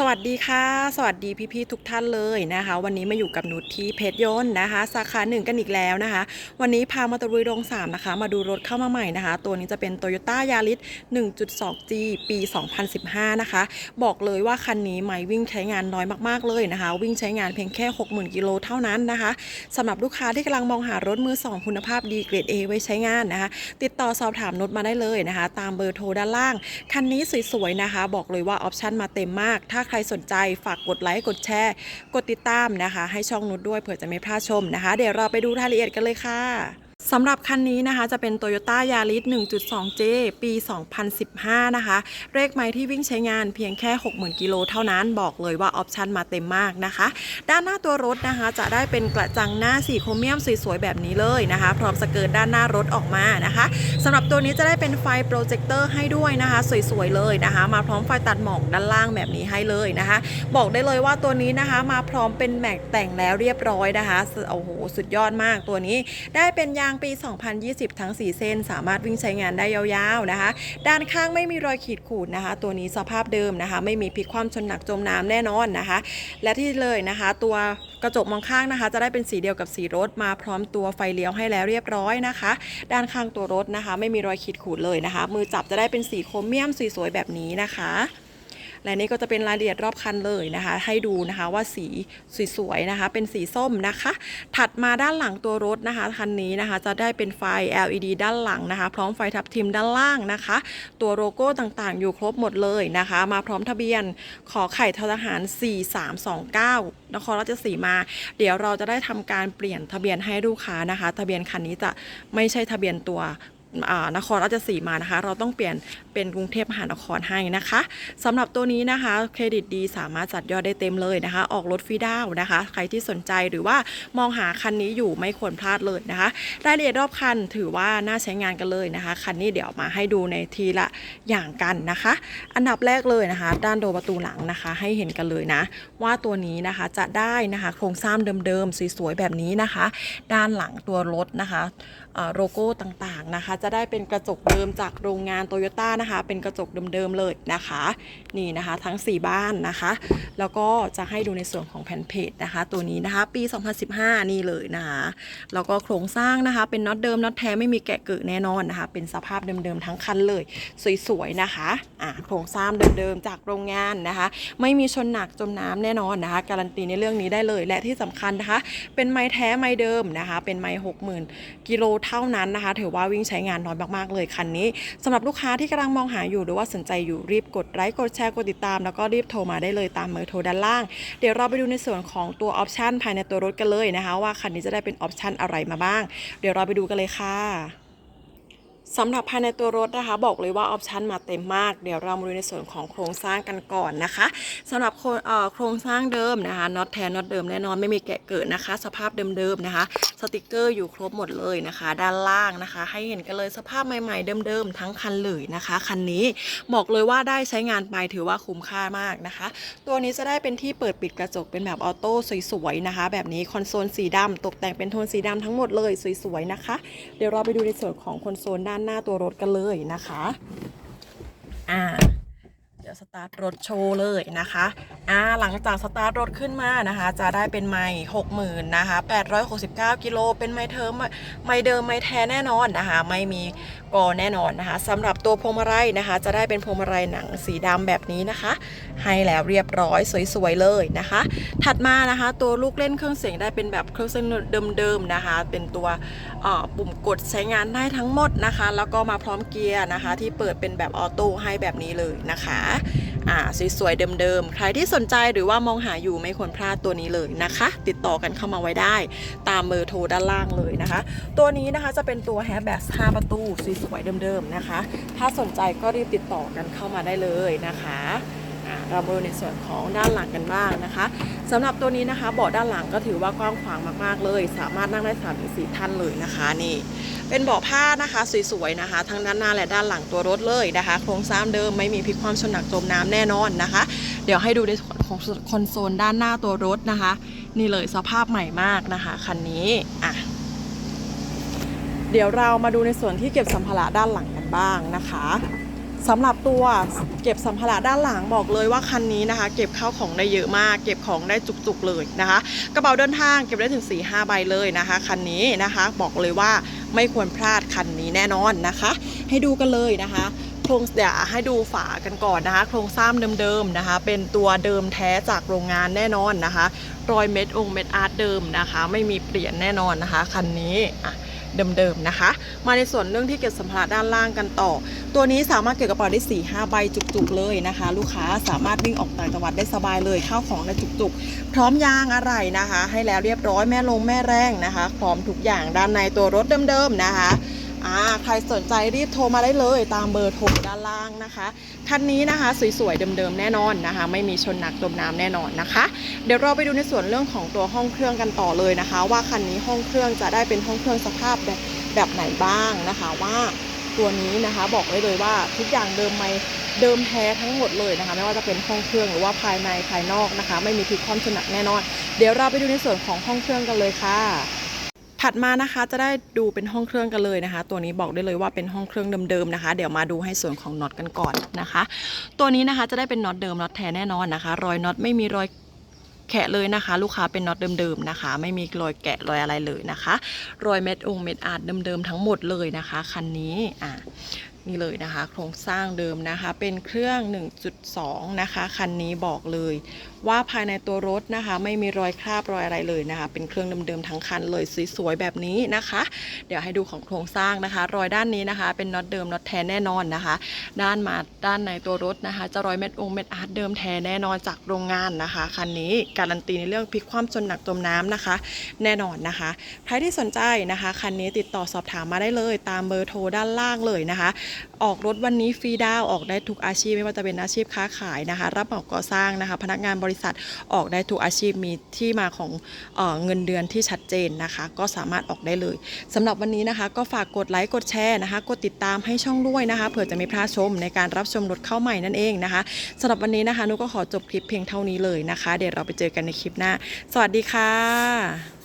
สวัสดีค่ะ สวัสดีพี่ๆทุกท่านเลยนะคะ วันนี้มาอยู่กับนุชที่เพชรยนต์นะคะ สาขาหนึ่งกันอีกแล้วนะคะ วันนี้พามาตะลุยโรงสามนะคะ มาดูรถเข้ามาใหม่นะคะ ตัวนี้จะเป็น Toyota Yaris 1.2G ปี 2015 นะคะ บอกเลยว่าคันนี้ไม่วิ่งใช้งานน้อยมากๆเลยนะคะ วิ่งใช้งานเพียงแค่ 60,000 กิโลเท่านั้นนะคะสำหรับลูกค้าที่กำลังมองหารถมือ 2 คุณภาพดีเกรด A ไว้ใช้งานนะคะ ติดต่อสอบถามนุชมาได้เลยนะคะ ตามเบอร์โทรด้านล่างคันนี้สวยๆนะคะ บอกเลยว่าออปชั่นมาเต็มมากถ้าใครสนใจฝากกดไลค์กดแชร์ กดติดตามนะคะ ให้ช่องนุชด้วยเผื่อจะไม่พลาดชมนะคะ เดี๋ยวเราไปดูรายละเอียดกันเลยค่ะ สำหรับคันนี้นะคะจะเป็น Toyota Yaris 1.2J ปี 2015 นะคะ เลขไม้ที่วิ่งใช้งานเพียงแค่ 60,000 กิโลเท่านั้นบอกเลยว่าออปชันมาเต็มมากนะคะ ด้านหน้าตัวรถนะคะจะได้เป็นกระจังหน้าสีโครเมียมสวยๆ แบบนี้เลยนะคะ พร้อมสเกิร์ตด้านหน้ารถออกมานะคะสำหรับตัวนี้จะได้เป็นไฟโปรเจคเตอร์ให้ด้วยนะคะ สวยๆ เลยนะคะ มาพร้อมไฟตัดหมอกด้านล่างแบบนี้ให้เลยนะคะ บอกได้เลยว่าตัวนี้นะคะมาพร้อมเป็นแม็กแต่งแล้วเรียบร้อยนะคะโอ้โหสุดยอดมากตัวนี้ได้เป็นยางปี 2020 ทั้ง 4 เส้น สามารถวิ่งใช้งานได้ยาวๆนะคะ ด้านข้างไม่มีรอยขีดขูดนะคะ ตัวนี้สภาพเดิมนะคะ ไม่มีพลิกคว่ำชนหนักจมน้ำแน่นอนนะคะ และที่เลยนะคะ ตัวกระจกมองข้างนะคะ จะได้เป็นสีเดียวกับสีรถมาพร้อมตัวไฟเลี้ยวให้แล้วเรียบร้อยนะคะ ด้านข้างตัวรถนะคะ ไม่มีรอยขีดขูดเลยนะคะ มือจับจะได้เป็นสีโครเมียมสวยๆแบบนี้นะคะ และนี่ก็จะเป็นรายละเอียดรอบคันเลยนะคะ ให้ดูนะคะว่าสีสวยๆนะคะ เป็นสีส้มนะคะ ถัดมาด้านหลังตัวรถนะคะคันนี้นะคะ จะได้เป็นไฟ LED ด้านหลังนะคะ พร้อมไฟทับทิมด้านล่างนะคะ ตัวโลโก้ต่างๆ อยู่ครบหมดเลยนะคะ มาพร้อมทะเบียนขอไข่ททหาร 4329 นครราชสีมา เดี๋ยวเราจะได้ทำการเปลี่ยนทะเบียนให้ลูกค้านะคะ ทะเบียนคันนี้จะไม่ใช่ทะเบียนตัว นครราชสีมานะคะ เราต้องเปลี่ยนเป็นกรุงเทพมหานครให้นะคะสำหรับตัวนี้นะคะ เครดิตดีสามารถจัดยอดได้เต็มเลยนะคะ ออกรถฟรีดาวนะคะ ใครที่สนใจหรือว่ามองหาคันนี้อยู่ไม่ควรพลาดเลยนะคะ รายละเอียดรอบคันถือว่าน่าใช้งานกันเลยนะคะ คันนี้เดี๋ยวมาให้ดูในทีละอย่างกันนะคะ อันดับแรกเลยนะคะ ด้านโดประตูหลังนะคะ ให้เห็นกันเลยนะ ว่าตัวนี้นะคะจะได้นะคะโครงสร้างเดิมๆสวยๆแบบนี้นะคะ ด้านหลังตัวรถนะคะโลโก้ต่างๆนะคะจะได้เป็นกระจกเดิมจากโรงงานโตโยต้านะคะ เป็นกระจกเดิมๆเลยนะคะ นี่นะคะทั้ง 4 บ้านนะคะ แล้วก็จะให้ดูในส่วนของแผ่นเพจนะคะ ตัวนี้นะคะ ปี 2015 นี่เลยนะคะแล้วก็โครงสร้างนะคะ เป็นน็อตเดิมน็อตแท้ไม่มีแกะเกิดแน่นอนนะคะ เป็นสภาพเดิมๆทั้งคันเลย สวยๆนะคะอ่าโครงสร้างเดิมๆจากโรงงานนะคะ ไม่มีชนหนักจมน้ำแน่นอนนะคะ การันตีในเรื่องนี้ได้เลย และที่สำคัญนะคะ เป็นไม้แท้ไม้เดิมนะคะ เป็นไม้หกหมื่นกิโลเท่านั้นนะคะ ถือว่าวิ่งใช้งานงานน้อยมากๆเลยคันนี้สำหรับลูกค้าที่กำลังมองหาอยู่หรือว่าสนใจอยู่รีบกดไลค์กดแชร์กดติดตาม แล้วก็รีบโทรมาได้เลยตามเบอร์โทรด้านล่าง เดี๋ยวเราไปดูในส่วนของตัวออปชันภายในตัวรถกันเลยนะคะ ว่าคันนี้จะได้เป็นออปชันอะไรมาบ้าง เดี๋ยวเราไปดูกันเลยค่ะ สำหรับภายในตัวรถนะคะ บอกเลยว่าออปชันมาเต็มมาก เดี๋ยวเรามาดูในส่วนของโครงสร้างกันก่อนนะคะสำหรับโครงเอ่อโครงสร้างเดิมนะคะน็อตแทนน็อตเดิมแน่นอนไม่มีแกะเกิดนะคะ สภาพเดิมๆนะคะ สติกเกอร์อยู่ครบหมดเลยนะคะ ด้านล่างนะคะ ให้เห็นกันเลยสภาพใหม่ๆเดิมๆทั้งคันเลยนะคะ คันนี้บอกเลยว่าได้ใช้งานไปถือว่าคุ้มค่ามากนะคะ ตัวนี้จะได้เป็นที่เปิดปิดกระจกเป็นแบบออโต้สวยๆนะคะ แบบนี้คอนโซลสีดำตกแต่งเป็นโทนสีดำทั้งหมดเลยสวยๆนะคะ เดี๋ยวเราไปดูในส่วนของคอนโซลด้านหน้าตัวรถกันเลยนะคะ อ่า ดี๋ยวสตาร์ทรถโชว์เลยนะคะอ่าหลังจากสตาร์ทรถขึ้นมานะคะ จะได้เป็นไม้หกหมื่นนะคะแปดร้อยหกสิบเก้ากิโลเป็นไม้เทอมไม้เดิมไม้แท้แน่นอนนะคะ ไม่มีกอแน่นอนนะคะสำหรับตัวพวงมาลัยนะคะ จะได้เป็นพวงมาลัยหนังสีดำแบบนี้นะคะ ให้แล้วเรียบร้อยสวยๆเลยนะคะ ถัดมานะคะ ตัวลูกเล่นเครื่องเสียงได้เป็นแบบเครื่องเสียงเดิมๆนะคะ เป็นตัวปุ่มกดใช้งานได้ทั้งหมดนะคะ แล้วก็มาพร้อมเกียร์นะคะ ที่เปิดเป็นแบบออโต้ให้แบบนี้เลยนะคะอ่าสวยๆเดิมๆ ใครที่สนใจหรือว่ามองหาอยู่ไม่ควรพลาดตัวนี้เลยนะคะ ติดต่อกันเข้ามาไว้ได้ ตามเบอร์โทรด้านล่างเลยนะคะ ตัวนี้นะคะจะเป็นตัวแฮร์แบ็ก5ประตูสวยๆเดิมๆนะคะ ถ้าสนใจก็รีบติดต่อกันเข้ามาได้เลยนะคะ เรามาดูในส่วนของด้านหลังกันบ้างนะคะสำหรับตัวนี้นะคะเบาะด้านหลังก็ถือว่ากว้างขวางมากๆเลย สามารถนั่งได้3ามถึงสท่านเลยนะคะนี่ เป็นเบาะผ้านะคะสวยๆนะคะ ทั้งด้านหน้าและด้านหลังตัวรถเลยนะคะ โครงสร้างเดิมไม่มีพลิกความชนหนักจมน้ำแน่นอนนะคะ เดี๋ยวให้ดูในส่วนของคอนโซลด้านหน้าตัวรถนะคะ นี่เลยสภาพใหม่มากนะคะคันนี้อะเดี๋ยวเรามาดูในส่วนที่เก็บสัมภาระด้านหลังกันบ้างนะคะ สำหรับตัวเก็บสัมภาระด้านหลังบอกเลยว่าคันนี้นะคะ เก็บข้าวของได้เยอะมาก เก็บของได้จุกๆเลยนะคะ กระเป๋าเดินทางเก็บได้ถึง 4 5ใบเลยนะคะคันนี้นะคะบอกเลยว่าไม่ควรพลาดคันนี้แน่นอนนะคะ ให้ดูกันเลยนะคะโครงเดี๋ยวให้ดูฝากันก่อนนะคะ โครงสร้างเดิมๆนะคะ เป็นตัวเดิมแท้จากโรงงานแน่นอนนะคะ รอยเม็ดองค์เม็ดอาร์ตเดิมนะคะ ไม่มีเปลี่ยนแน่นอนนะคะคันนี้อะ เดิมๆนะคะ มาในส่วนเรื่องที่เก็บสัมภาระด้านล่างกันต่อ ตัวนี้สามารถเก็บกระเป๋าได้4ี่ห้าใบจุกๆเลยนะคะ ลูกค้าสามารถวิ่งออกต่างจังหวัดได้สบายเลยข้าวของได้จุกๆ พร้อมยางอะไรนะคะ ให้แล้วเรียบร้อยแม่ลงแม่แรงนะคะ พร้อมทุกอย่างด้านในตัวรถเดิมๆนะคะ อ่าใครสนใจรีบโทรมาได้เลยตามเบอร์โทรด้านล่างนะคะคันนี้นะคะสวยๆเดิมๆแน่นอนนะคะ ไม่มีชนหนักจมน้ำแน่นอนนะคะ เดี๋ยวเราไปดูในส่วนเรื่องของตัวห้องเครื่องกันต่อเลยนะคะ ว่าคันนี้ห้องเครื่องจะได้เป็นห้องเครื่องสภาพแบบแบบไหนบ้างนะคะว่าตัวนี้นะคะบอกได้เลยว่าทุกอย่างเดิมไม่เดิมแท้ทั้งหมดเลยนะคะ ไม่ว่าจะเป็นห้องเครื่องหรือว่าภายในภายนอกนะคะ ไม่มีพลิกคว่ำชนหนักแน่นอน เดี๋ยวเราไปดูในส่วนของห้องเครื่องกันเลยค่ะ ถัดมานะคะจะได้ดูเป็นห้องเครื่องกันเลยนะคะ ตัวนี้บอกได้เลยว่าเป็นห้องเครื่องเดิมๆนะคะ เดี๋ยวมาดูให้ส่วนของน็อตกันก่อนนะคะ ตัวนี้นะคะจะได้เป็นน็อตเดิมน็อตแท้แน่นอนนะคะ รอยน็อตไม่มีรอยแขะเลยนะคะ ลูกค้าเป็นน็อตเดิมๆนะคะ ไม่มีรอยแกะรอยอะไรเลยนะคะ รอยเม็ดองเม็ดอาดเดิมๆทั้งหมดเลยนะคะคันนี้อะนี่เลยนะคะ โครงสร้างเดิมนะคะ เป็นเครื่อง 1.2 นะคะ คันนี้บอกเลยว่าภายในตัวรถนะคะ ไม่มีรอยคราบรอยอะไรเลยนะคะ เป็นเครื่องเดิมๆทั้งคันเลยสวยๆแบบนี้นะคะ เดี๋ยวให้ดูของโครงสร้างนะคะ รอยด้านนี้นะคะ เป็นน็อตเดิมน็อตแท้แน่นอนนะคะ ด้านมาด้านในตัวรถนะคะ จะรอยเม็ดองเม็ดอาร์ตเดิมแท้แน่นอนจากโรงงานนะคะคันนี้การันตีในเรื่องพลิกคว่ำจนหนักจมน้ำนะคะ แน่นอนนะคะ ใครที่สนใจนะคะคันนี้ติดต่อสอบถามมาได้เลย ตามเบอร์โทรด้านล่างเลยนะคะออกรถวันนี้ฟรีดาวออกได้ทุกอาชีพไม่ว่าจะเป็นอาชีพค้าขายนะคะ รับเหมาก่อสร้างนะคะ พนักงานบริษัทออกได้ทุกอาชีพมีที่มาของเออเงินเดือนที่ชัดเจนนะคะ ก็สามารถออกได้เลยสำหรับวันนี้นะคะ ก็ฝากกดไลค์กดแชร์นะคะ กดติดตามให้ช่องด้วยนะคะเผื่อจะไม่พลาดชมในการรับชมรถเข้าใหม่นั่นเองนะคะสำหรับวันนี้นะคะนุกก็ขอจบคลิปเพียงเท่านี้เลยนะคะ เดี๋ยวเราไปเจอกันในคลิปหน้า สวัสดีค่ะ